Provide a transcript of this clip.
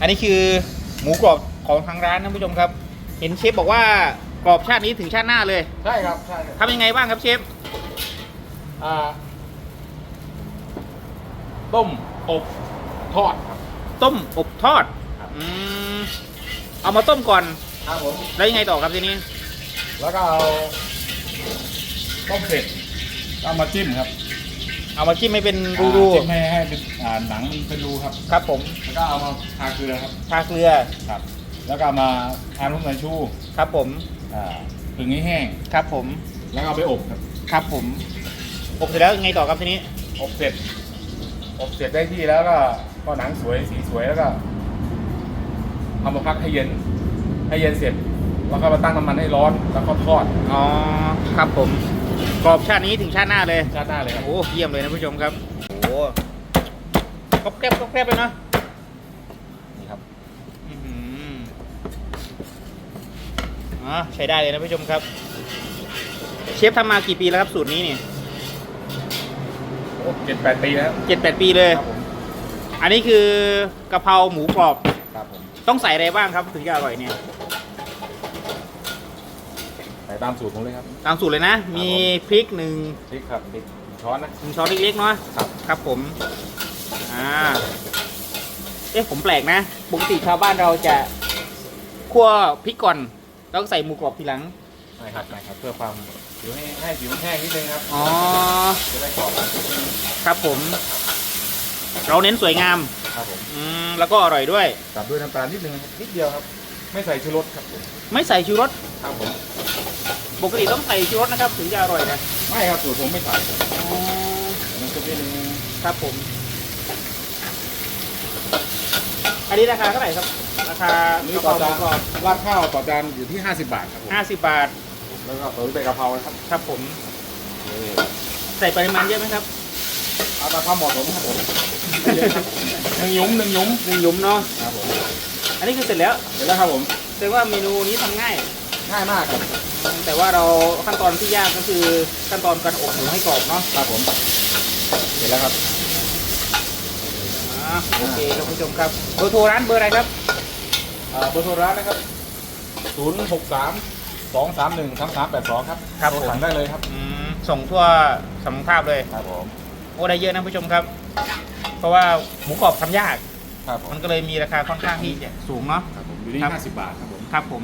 อันนี้คือหมูกรอบของทางร้านนะผู้ชมครับ เห็นเชฟบอกว่ากรอบชาตินี้ถึงชาติหน้าเลยใช่ครับใช่ครับทำยังไงบ้างครับเชฟอ่าต้มอบทอดครับต้มอบทอดครับอืมเอามาต้มก่อนครับผมแล้วยังไงต่อครับทีนี้ แล้วก็เอาต้มเสร็จก็เอามาจิ้มครับ เอามาจิ้มให้เป็นรูอ่าจิ้มให้ให้เป็นอ่าหนังมันเป็นรูครับ ๆครับผมแล้วก็เอามาทาเกลือครับทาเกลือครับ แล้วก็เอามาทาลูกไม้ชูครับผมอ่าผึ่งให้แห้ง ครับผมแล้วก็เอาไปอบครับครับผมอบเสร็จแล้วยังไงต่อครับทีนี้อบเสร็จอบเสร็จได้ที่แล้วก็ก็หนังสวยสีสวยแล้วก็เอามาพักให้เย็น ให้เย็นเสร็จ แล้วก็มาตั้งน้ำมันให้ร้อนแล้วก็ทอด อ๋อครับผม กรอบชาตินี้ถึงชาติหน้าเลย ชาติหน้าเลยครับ โอ้เยี่ยมเลยนะผู้ชมครับ โอ้ก็แกรบก็แกรบเลยเนาะนี่ครับอื้อหืออ๋อใช้ได้เลยนะผู้ชมครับ เชฟทำมากี่ปีแล้วครับสูตรนี้นี่โอ้เจ็ดแปดปีแล้วเจ็ดแปดปีเลย ครับผมอันนี้คือกะเพราหมูกรอบ ครับผมต้องใส่อะไรบ้างครับถึงจะอร่อยเนี่ยใส่ ตามสูตรผมเลยครับตามสูตรเลยนะ มีพริกหนึ่งพริกครับพริกช้อนนะ หนึ่งช้อนเล็กๆเนาะครับ ครับผม อ่า เอ๊ะผมแปลกนะปกติชาวบ้านเราจะคั่วพริกก่อนแล้วก็ใส่หมูกรอบทีหลังใช่ครับใช่ครับเพื่อความผิวให้ให้ผิวแห้งนิดนึงครับ อ๋อ จะได้กรอบครับผม เราเน้นสวยงาม ครับผม อืมแล้วก็อร่อยด้วยตัดด้วยน้ำตาลนิดนึงครับนิดเดียวครับ ไม่ใส่ชูรสครับผมไม่ใส่ชูรสครับผมปกติต้องใส่ชูรสนะครับ ถึงจะอร่อยนะไม่ครับสูตรผมไม่ใส่อ๋อน้ำซุปนิดนึงครับผม อันนี้ราคาเท่าไหร่ครับ ราคานี่กะเพต่อราหจามูนกรอบราดข้าวต่อจานอยู่ที่ 50 บาทครับผมห้าสิบบาทแล้วก็ตุ๋นเป็นกะเพรานะครับครับผม นี่ใส่ปริมาณเยอะไหมครับเอาตามความเหมาะสมครับผมไม่เยอะครับหนึ่งหยุ้มหนึ่งหยุ้มหนึ่งหยุมเนาะครับผม อันนี้คือเสร็จแล้วเสร็จแล้วครับผมแสดงว่าเมนูนี้ทำง่าย ง่ายมากครับแต่ว่าเราขั้นตอนที่ยากก็คือขั้นตอนการอบหมูให้กรอบเนาะครับผมเสร็จแล้วครับอ่าโอเคครับผู้ชมครับเบอร์โทรร้านเบอร์อะไรครับอ่าเบอร์โทรร้านนะครับ 0 6 3 2 3 1 3 3 8 2 ครับครับโทผมสั่งได้เลยครับ อืมส่งทั่วสำนักภาพเลยครับผม โอ้ได้เยอะนะผู้ชมครับ เพราะว่าหมูกรอบทำยาก ครับผม มันก็เลยมีราคาค่อนข้างที่จะสูงเนาะ ครับผมอยู่ที่ครับ 50 บาทครับผม ครับผม